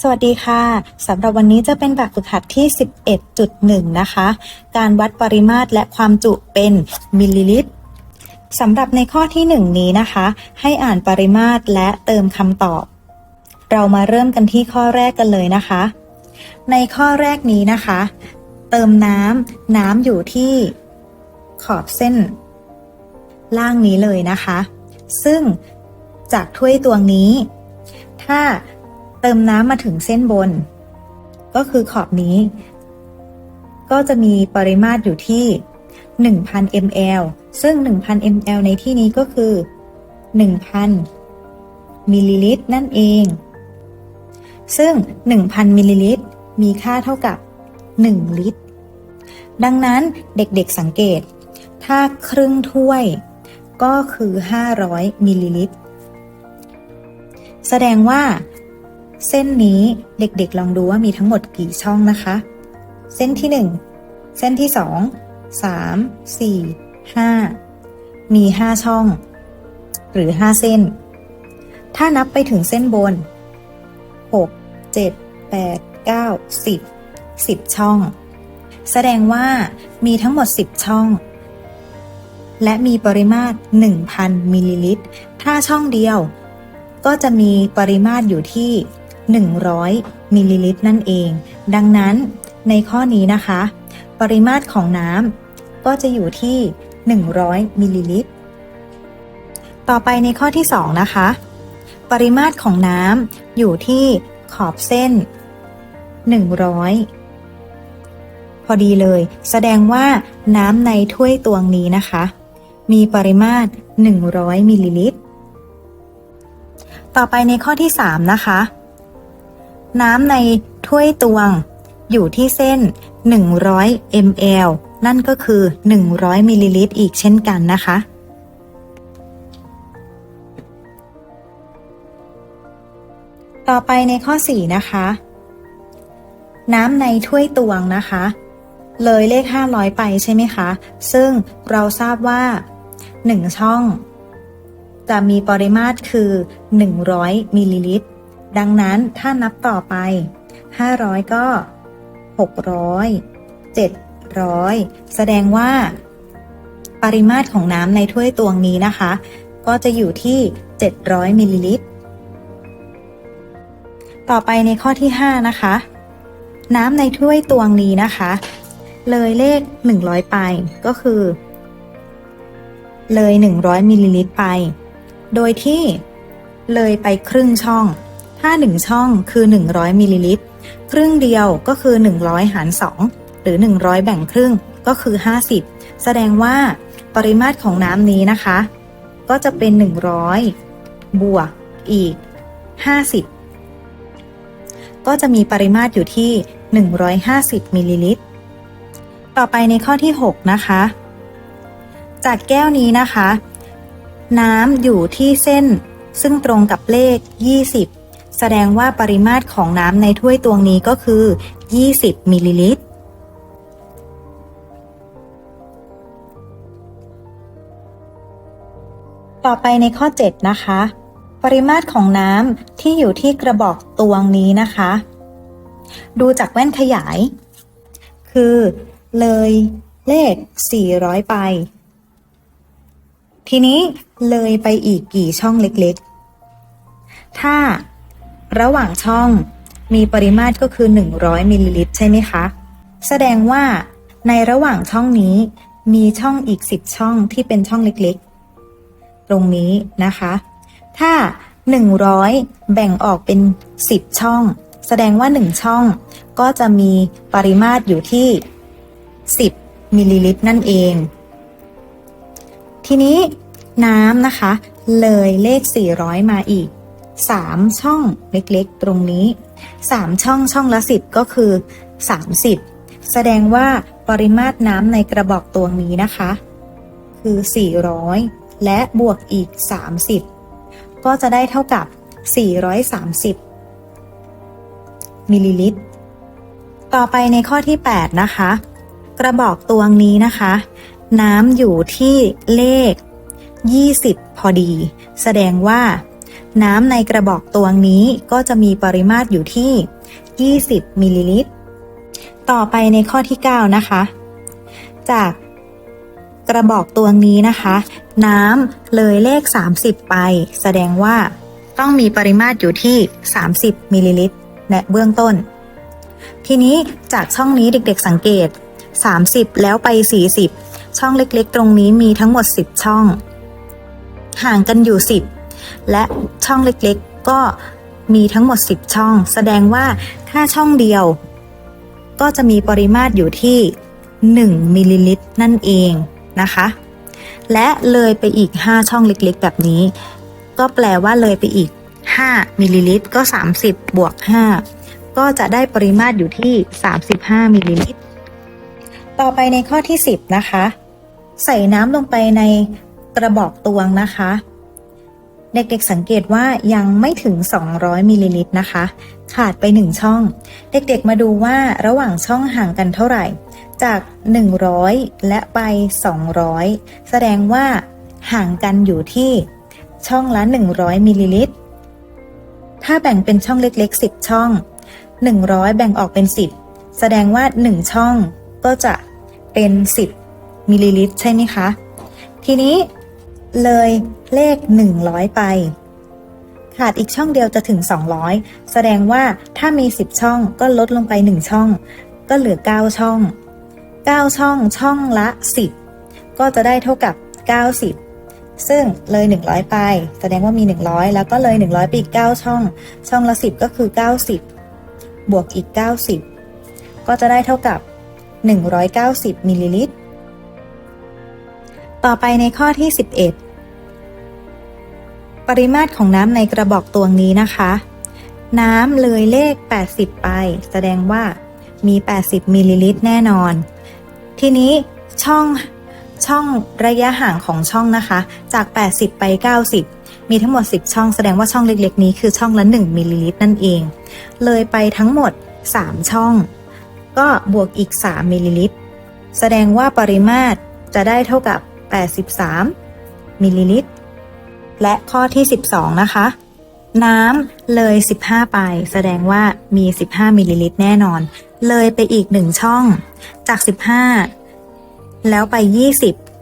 สวัสดีค่ะสำหรับวันนี้จะเป็นแบบฝึกหัดที่ 11.1 นะคะ การวัดปริมาตรและความจุเป็นมิลลิลิตรสำหรับในข้อที่ 1 นี้นะคะ ให้อ่านปริมาตรและเติมคำตอบ เรามาเริ่มกันที่ข้อแรกกันเลยนะคะ ในข้อแรกนี้นะคะ เติมน้ำน้ำอยู่ที่ขอบเส้น ล่างนี้เลยนะคะ ซึ่งจากถ้วยตวงนี้ ถ้า เติมน้ำมาถึงเส้นบน ก็คือขอบนี้ ก็จะมีปริมาตรอยู่ที่ 1,000 ml ซึ่ง 1,000 ml ในที่นี้ก็คือ 1,000 มิลลิลิตรนั่นเอง ซึ่ง 1,000 มิลลิลิตร มีค่าเท่ากับ 1 ลิตร ดังนั้นเด็กๆสังเกต ถ้าครึ่งถ้วยก็คือ 500 มิลลิลิตร แสดงว่า เส้นนี้เด็กๆลองดูว่ามีทั้งหมดกี่ช่องนะคะ เส้นที่ 1 เส้นที่ 2 3 4 5 มี 5 ช่อง หรือ 5 เส้น ถ้านับไปถึงเส้นบน 6 7 8 9 10 10 ช่อง แสดงว่ามีทั้งหมด 10 ช่อง และมีปริมาตร 1,000 มิลลิลิตร ถ้าช่องเดียวก็จะมีปริมาตรอยู่ที่ 100 มิลลิลิตรนั่นเอง ดังนั้นในข้อนี้นะคะ ปริมาตรของน้ำก็จะอยู่ที่ 100 มิลลิลิตร ต่อไปในข้อที่ 2 นะคะ ปริมาตรของน้ำอยู่ที่ขอบเส้น 100 พอดีเลย แสดงว่าน้ำในถ้วยตวงนี้นะคะ มีปริมาตร 100 มิลลิลิตร ต่อไปในข้อที่ 3 นะคะ น้ำในถ้วยตวง อยู่ที่เส้น 100 ml นั่นก็คือ 100มิลลิลิตรอีกเช่นกันนะคะ ต่อไปในข้อ 4 นะคะ น้ำในถ้วยตวงนะคะ เลยเลข 500 ไปใช่ไหมคะ ซึ่งเราทราบว่า 1 ช่อง จะมีปริมาตรคือ 100มิลลิลิตร ดังนั้นถ้านับต่อไป 500 ก็ 600 700 แสดงว่า ปริมาตรของน้ำในถ้วยตวงนี้นะคะ ก็จะอยู่ที่ 700มิลลิลิตร ต่อไปในข้อที่ 5 นะคะ น้ำในถ้วยตวงนี้นะคะ เลยเลข 100 ไปก็คือ เลย 100มิลลิลิตรไป โดยที่เลยไปครึ่งช่อง ถ้า 1 ช่องคือ 100มิลลิลิตร ครึ่งเดียวก็คือ 100 หาร 2 หรือ 100 แบ่งครึ่งก็คือ 50 แสดงว่าปริมาตรของน้ำนี้นะคะ ก็จะเป็น 100 บวกอีก 50 ก็จะมีปริมาตรอยู่ที่ 150มิลลิลิตร ต่อไปในข้อที่ 6 นะคะ จากแก้วนี้นะคะ น้ำอยู่ที่เส้นซึ่งตรงกับเลข 20 แสดงว่าปริมาตรของน้ำในถ้วยตวงนี้ก็คือ 20 มิลลิลิตร ต่อไปในข้อ 7 นะคะ ปริมาตรของน้ำที่อยู่ที่กระบอกตวงนี้นะคะ ดูจากแว่นขยาย คือ เลยเลข 400 ไป ทีนี้เลยไปอีกกี่ช่องเล็กๆ ถ้า ระหว่างช่องมีปริมาตรก็คือ 100มิลลิลิตรใช่ไหมคะ แสดงว่าในระหว่างช่องนี้มีช่องอีก 10 ช่องที่เป็นช่องเล็กๆ ตรงนี้นะคะ ถ้า 100 แบ่งออกเป็น 10 ช่อง แสดงว่า 1 ช่องก็จะมีปริมาตรอยู่ที่ 10มิลลิลิตรนั่นเอง ทีนี้น้ำนะคะ เลยเลข 400 มาอีก 3 ช่องเล็กๆ ตรงนี้ 3 ช่องช่องละ 10 ก็คือ 30 แสดงว่าปริมาตรน้ำในกระบอกตวงนี้นะคะ คือ 400 และบวกอีก 30 ก็จะได้เท่ากับ 430 มิลลิลิตร ต่อไปในข้อที่ 8 นะคะ กระบอกตวงนี้นะคะ น้ำอยู่ที่เลข 20 พอดี แสดงว่า น้ำในกระบอกตวงนี้ก็จะมีปริมาตรอยู่ที่ 20 มิลลิลิตร ต่อไปในข้อที่ 9 นะคะ จากกระบอกตวงนี้นะคะ น้ำเลยเลข 30 ไป แสดงว่าต้องมีปริมาตรอยู่ที่ 30 มิลลิลิตรในเบื้องต้น ทีนี้จากช่องนี้เด็กๆสังเกต 30 แล้วไป 40 ช่องเล็กๆ ตรงนี้มีทั้งหมด 10 ช่อง ห่างกันอยู่ 10 และช่องเล็กๆ ก็มีทั้งหมด 10 ช่อง แสดงว่าถ้าช่องเดียว ก็จะมีปริมาตรอยู่ที่ 1มิลลิลิตรนั่นเองนะคะ และเลยไปอีก 5 ช่องเล็กๆ แบบนี้ ก็แปลว่าเลยไปอีก 5มิลลิลิตรก็ 30 บวก 5 ก็จะได้ปริมาตรอยู่ที่ 35มิลลิลิตรต่อไปในข้อที่ 10 นะคะ ใส่น้ำลงไปในกระบอกตวงนะคะ เด็กๆสังเกตว่ายังไม่ถึง 200มิลลิลิตรนะคะ ขาดไป 1 ช่อง เด็กๆมาดูว่าระหว่างช่องห่างกันเท่าไหร่ จาก 100 และไป 200 แสดงว่าห่างกันอยู่ที่ช่องละ 100มิลลิลิตร ถ้าแบ่งเป็นช่องเล็กๆ 10 ช่อง 100 แบ่งออกเป็น 10 แสดงว่า 1 ช่องก็จะเป็น 10มิลลิลิตรใช่ไหมคะ ทีนี้เลย เลข 100 ไป ขาดอีกช่องเดียวจะถึง 200 แสดงว่าถ้ามี 10 ช่องก็ลดลงไป 1 ช่อง ก็เหลือ 9 ช่อง 9 ช่องช่องละ 10 ก็จะได้เท่ากับ 90ซึ่งเลย 100 ไป แสดงว่ามี 100 แล้วก็เลย 100 ไปอีก 9 ช่อง ช่องละ 10 ก็คือ 90 บวกอีก 90 ก็จะได้เท่ากับ 190มิลลิลิตร ต่อไปในข้อที่ 11 ปริมาตรของน้ำในกระบอกตวงนี้นะคะ น้ำเลยเลข 80 ไป แสดงว่ามี 80มิลลิลิตรแน่นอน ทีนี้ช่องช่องระยะห่างของช่องนะคะ จาก 80 ไป 90 มีทั้งหมด 10 ช่อง แสดงว่าช่องเล็ก ๆ นี้คือช่องละ 1มิลลิลิตรนั่นเอง เลยไปทั้งหมด 3 ช่อง ก็บวกอีก 3มิลลิลิตร แสดงว่าปริมาตรจะได้เท่ากับ 83มิลลิลิตร และข้อที่ 12 นะคะ น้ำเลย 15 ไป แสดงว่ามี 15 มิลลิลิตรแน่นอน เลยไปอีก 1 ช่อง จาก 15 แล้วไป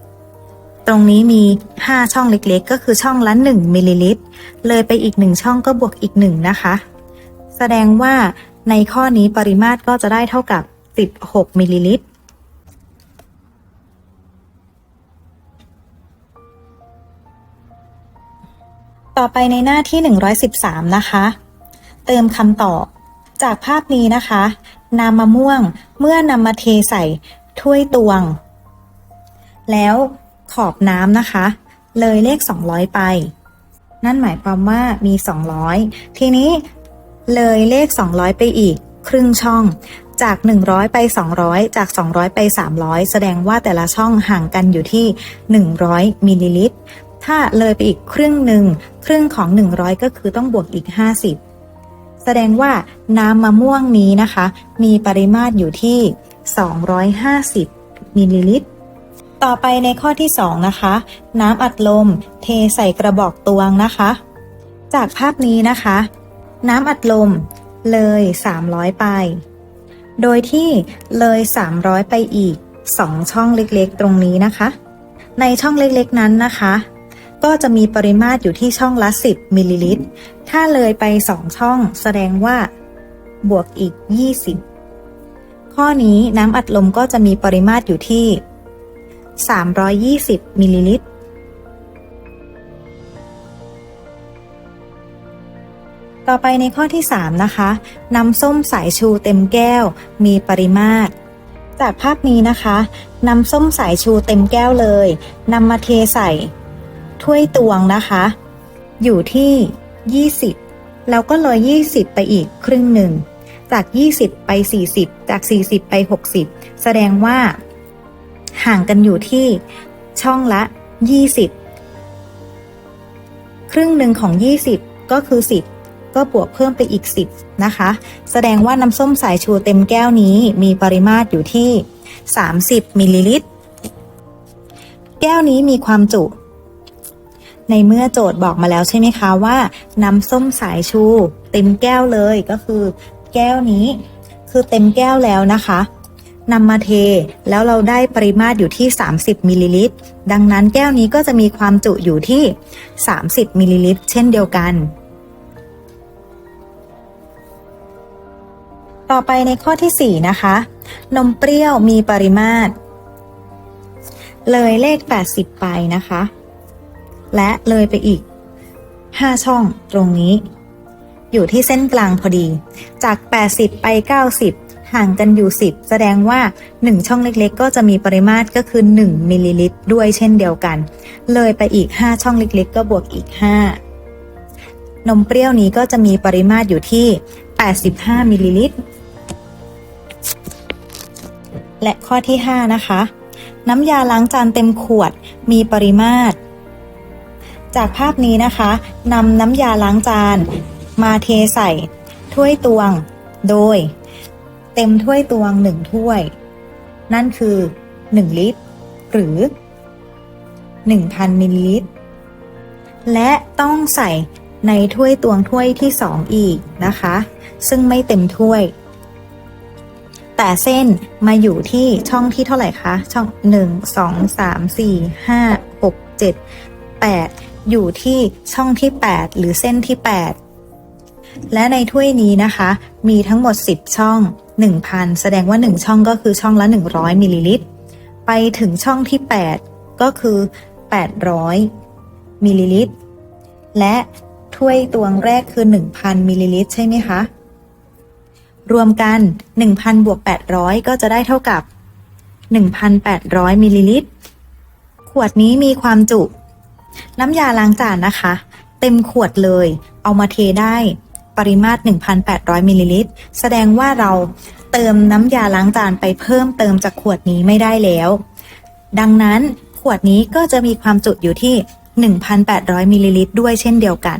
20 ตรงนี้มี 5 ช่องเล็กๆ ก็คือช่องละ 1 มิลลิลิตร เลยไปอีก 1 ช่องก็บวกอีก 1 นะคะ แสดงว่าในข้อนี้ปริมาตรก็จะได้เท่ากับ 16 มิลลิลิตร ต่อไปในหน้าที่ 113 นะคะ เติมคำตอบ จากภาพนี้นะคะ น้ำมะม่วงเมื่อนำมาเทใส่ถ้วยตวง แล้วขอบน้ำนะคะ เลยเลข 200 ไป นั่นหมายความว่ามี 200 ทีนี้เลยเลข 200 ไปอีก ครึ่งช่อง จาก 100 ไป 200 จาก 200 ไป 300 แสดงว่าแต่ละช่องห่างกันอยู่ที่ 100มิลลิลิตร ถ้าเลยไปอีกครึ่งหนึ่งครึ่งของ 100 ก็คือต้องบวกอีก 50 แสดงว่าน้ำมะม่วงนี้นะคะ มีปริมาตรอยู่ที่ 250 มิลลิลิตร ต่อไปในข้อที่ 2 นะคะ น้ำอัดลม เทใส่กระบอกตวงนะคะ จากภาพนี้นะคะ น้ำอัดลมเลย 300 ไป โดยที่เลย 300 ไปอีก 2 ช่องเล็กๆ ตรงนี้นะคะ ในช่องเล็กๆนั้นนะคะ ก็จะมีปริมาตรอยู่ที่ช่องละ 10 มิลลิลิตร ถ้าเลยไป 2 ช่องแสดงว่า บวกอีก 20 ข้อนี้น้ำอัดลมก็จะมีปริมาตรอยู่ที่ 320 มิลลิลิตร ต่อไปในข้อที่ 3 นะคะน้ำส้มสายชูเต็มแก้ว มีปริมาตรจากภาพนี้นะคะน้ำส้มสายชูเต็มแก้วเลยนำมาเทใส่ ถ้วยตวงนะคะ อยู่ที่ 20 แล้วก็เลย 20 ไปอีกครึ่งหนึ่ง จาก 20 ไป 40 จาก 40 ไป 60 แสดงว่า ห่างกันอยู่ที่ช่องละ 20 ครึ่งหนึ่งของ 20 ก็คือ 10ก็บวกเพิ่มไปอีก 10 นะคะ แสดงว่าน้ำส้มสายชูเต็มแก้วนี้มีปริมาตรอยู่ที่ 30 มิลลิลิตร แก้วนี้มีความจุ ในเมื่อโจทย์บอกมาแล้วใช่ไหมคะว่า น้ำส้มสายชู เต็มแก้วเลยก็คือ แก้วนี้ คือเต็มแก้วแล้วนะคะนำมาเทแล้วเราได้ปริมาตรอยู่ที่ 30มิลลิลิตรดังนั้นแก้วนี้ก็จะมีความจุอยู่ที่ 30มิลลิลิตรเช่นเดียวกัน ต่อไปในข้อที่ 4 นะคะ นมเปรี้ยวมีปริมาตร เลยเลข 80 ไปนะคะ และเลยไปอีก 5 ช่องตรงนี้ อยู่ที่เส้นกลางพอดี จาก 80 ไป 90 ห่างกันอยู่ 10 แสดงว่า 1 ช่องเล็กๆ ก็จะมีปริมาตรก็คือ 1มิลลิลิตรด้วยเช่นเดียวกัน เลยไปอีก 5 ช่องเล็กๆ ก็บวกอีก 5 นมเปรี้ยวนี้ก็จะมีปริมาตรอยู่ที่ 85มิลลิลิตรและข้อที่ 5 นะคะ น้ำยาล้างจานเต็มขวดมีปริมาตร จากภาพนี้นะคะนำน้ำยาล้างจาน มาเทใส่ ถ้วยตวง โดย เต็มถ้วยตวง1ถ้วย นั่นคือ 1 ลิตร หรือ 1,000มิลลิลิตร และต้องใส่ในถ้วยตวงถ้วยที่2อีกนะคะ ซึ่งไม่เต็มถ้วย แต่เส้นมาอยู่ที่ช่องที่เท่าไหร่คะ ช่อง 1 2 3 4 5 6 7 8 อยู่ที่ช่องที่ 8 หรือเส้นที่ 8 และในถ้วยนี้นะคะ มีทั้งหมด 10 ช่อง 1,000 แสดงว่า 1 ช่องก็คือช่องละ 100มิลลิลิตร ไปถึงช่องที่ 8 ก็คือ 800มิลลิลิตร และถ้วยตวงแรกคือ 1,000มิลลิลิตรใช่ไหมคะ รวมกัน 1,000บวก800 ก็จะได้เท่ากับ 1,800มิลลิลิตร ขวดนี้มีความจุ น้ำยาล้างจานนะคะ เต็มขวดเลย เอามาเทได้ปริมาตร 1,800 มิลลิลิตร แสดงว่าเราเติมน้ำยาล้างจานไปเพิ่มเติมจากขวดนี้ไม่ได้แล้ว ดังนั้นขวดนี้ก็จะมีความจุอยู่ที่ 1,800 มิลลิลิตรด้วยเช่นเดียวกัน